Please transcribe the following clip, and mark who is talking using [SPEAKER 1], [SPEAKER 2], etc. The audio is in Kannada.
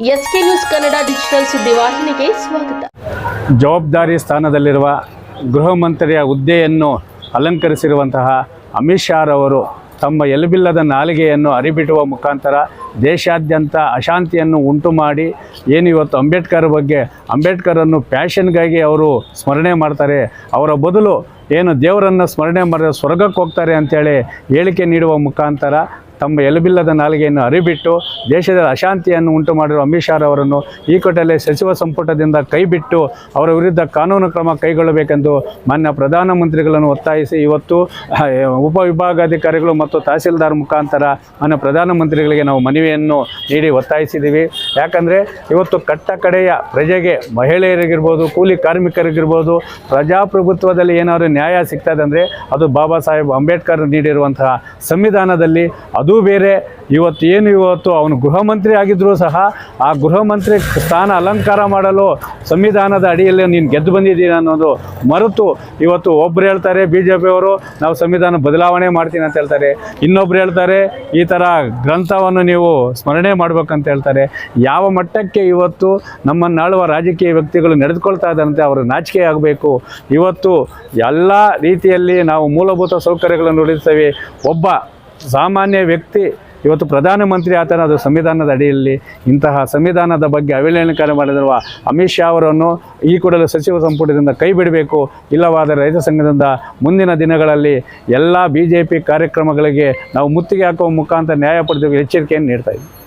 [SPEAKER 1] ಎಸ್ಕೆ ನ್ಯೂಸ್ ಕನ್ನಡ ಡಿಜಿಟಲ್ ಸುದ್ದಿವಾಹಿನಿಗೆ ಸ್ವಾಗತ.
[SPEAKER 2] ಜವಾಬ್ದಾರಿ ಸ್ಥಾನದಲ್ಲಿರುವ ಗೃಹ ಮಂತ್ರಿಯ ಹುದ್ದೆಯನ್ನು ಅಲಂಕರಿಸಿರುವಂತಹ ಅಮಿತ್ ಶಾರವರು ತಮ್ಮ ಎಲುಬಿಲ್ಲದ ನಾಲಿಗೆಯನ್ನು ಅರಿಬಿಡುವ ಮುಖಾಂತರ ದೇಶಾದ್ಯಂತ ಅಶಾಂತಿಯನ್ನು ಉಂಟು ಮಾಡಿ ಏನು ಇವತ್ತು ಅಂಬೇಡ್ಕರ್ ಬಗ್ಗೆ ಅಂಬೇಡ್ಕರನ್ನು ಪ್ಯಾಷನ್ಗಾಗಿ ಅವರು ಸ್ಮರಣೆ ಮಾಡ್ತಾರೆ. ಅವರ ಬದಲು ಏನು ದೇವರನ್ನು ಸ್ಮರಣೆ ಮಾಡಿದ ಸ್ವರ್ಗಕ್ಕೆ ಹೋಗ್ತಾರೆ ಅಂತೇಳಿ ಹೇಳಿಕೆ ನೀಡುವ ಮುಖಾಂತರ ತಮ್ಮ ಎಲುಬಿಲ್ಲದ ನಾಲಿಗೆಯನ್ನು ಅರಿಬಿಟ್ಟು ದೇಶದ ಅಶಾಂತಿಯನ್ನು ಉಂಟು ಮಾಡಿರುವ ಅಮಿತ್ ಶಾ ಅವರನ್ನು ಈ ಕೊಟ್ಟಲ್ಲಿ ಸಚಿವ ಸಂಪುಟದಿಂದ ಕೈಬಿಟ್ಟು ಅವರ ವಿರುದ್ಧ ಕಾನೂನು ಕ್ರಮ ಕೈಗೊಳ್ಳಬೇಕೆಂದು ಮಾನ್ಯ ಪ್ರಧಾನಮಂತ್ರಿಗಳನ್ನು ಒತ್ತಾಯಿಸಿ ಇವತ್ತು ಉಪವಿಭಾಗಾಧಿಕಾರಿಗಳು ಮತ್ತು ತಹಸೀಲ್ದಾರ್ ಮುಖಾಂತರ ಮಾನ್ಯ ಪ್ರಧಾನಮಂತ್ರಿಗಳಿಗೆ ನಾವು ಮನವಿಯನ್ನು ನೀಡಿ ಒತ್ತಾಯಿಸಿದ್ದೀವಿ. ಯಾಕಂದರೆ ಇವತ್ತು ಕಟ್ಟ ಕಡೆಯ ಪ್ರಜೆಗೆ ಮಹಿಳೆಯರಿಗಿರ್ಬೋದು, ಕೂಲಿ ಕಾರ್ಮಿಕರಿಗಿರ್ಬೋದು, ಪ್ರಜಾಪ್ರಭುತ್ವದಲ್ಲಿ ಏನಾದರೂ ನ್ಯಾಯ ಸಿಗ್ತದೆ ಅಂದರೆ ಅದು ಬಾಬಾ ಸಾಹೇಬ್ ಅಂಬೇಡ್ಕರ್ ನೀಡಿರುವಂತಹ ಸಂವಿಧಾನದಲ್ಲಿ ಅದೂ ಬೇರೆ. ಇವತ್ತು ಏನು ಇವತ್ತು? ಅವನು ಗೃಹ ಮಂತ್ರಿ ಆಗಿದ್ದರೂ ಸಹ ಆ ಗೃಹ ಮಂತ್ರಿ ಸ್ಥಾನ ಅಲಂಕಾರ ಮಾಡಲು ಸಂವಿಧಾನದ ಅಡಿಯಲ್ಲಿ ನೀನು ಗೆದ್ದು ಬಂದಿದ್ದೀನಿ ಅನ್ನೋದು ಮರೆತು ಇವತ್ತು ಒಬ್ಬರು ಹೇಳ್ತಾರೆ ಬಿ ಜೆ ಪಿಯವರು ನಾವು ಸಂವಿಧಾನ ಬದಲಾವಣೆ ಮಾಡ್ತೀನಿ ಅಂತ ಹೇಳ್ತಾರೆ. ಇನ್ನೊಬ್ರು ಹೇಳ್ತಾರೆ, ಈ ಥರ ಗ್ರಂಥವನ್ನು ನೀವು ಸ್ಮರಣೆ ಮಾಡಬೇಕಂತ ಹೇಳ್ತಾರೆ. ಯಾವ ಮಟ್ಟಕ್ಕೆ ಇವತ್ತು ನಮ್ಮನ್ನಾಳುವ ರಾಜಕೀಯ ವ್ಯಕ್ತಿಗಳು ನಡೆದುಕೊಳ್ತಾ ಇದ್ದಂತೆ ಅವರು ನಾಚಿಕೆ ಆಗಬೇಕು. ಇವತ್ತು ಎಲ್ಲ ರೀತಿಯಲ್ಲಿ ನಾವು ಮೂಲಭೂತ ಸೌಕರ್ಯಗಳನ್ನು ಉಳಿಸ್ತೇವೆ ಒಬ್ಬ ಸಾಮಾನ್ಯ ವ್ಯಕ್ತಿ, ಇವತ್ತು ಪ್ರಧಾನಮಂತ್ರಿ ಆತನ ಅದು ಸಂವಿಧಾನದ ಅಡಿಯಲ್ಲಿ ಇಂತಹ ಸಂವಿಧಾನದ ಬಗ್ಗೆ ಅವಹೇಳನಕಾರ ಮಾಡಿರುವ ಅಮಿತ್ ಶಾ ಅವರನ್ನು ಈ ಕೂಡಲೇ ಸಚಿವ ಸಂಪುಟದಿಂದ ಕೈ ಬಿಡಬೇಕು. ಇಲ್ಲವಾದರೆ ರೈತ ಸಂಘದಿಂದ ಮುಂದಿನ ದಿನಗಳಲ್ಲಿ ಎಲ್ಲ ಬಿ ಕಾರ್ಯಕ್ರಮಗಳಿಗೆ ನಾವು ಮುತ್ತಿಗೆ ಹಾಕುವ ಮುಖಾಂತರ ನ್ಯಾಯ ಪಡೆದು ಎಚ್ಚರಿಕೆಯನ್ನು ನೀಡ್ತಾ ಇದ್ದೀವಿ.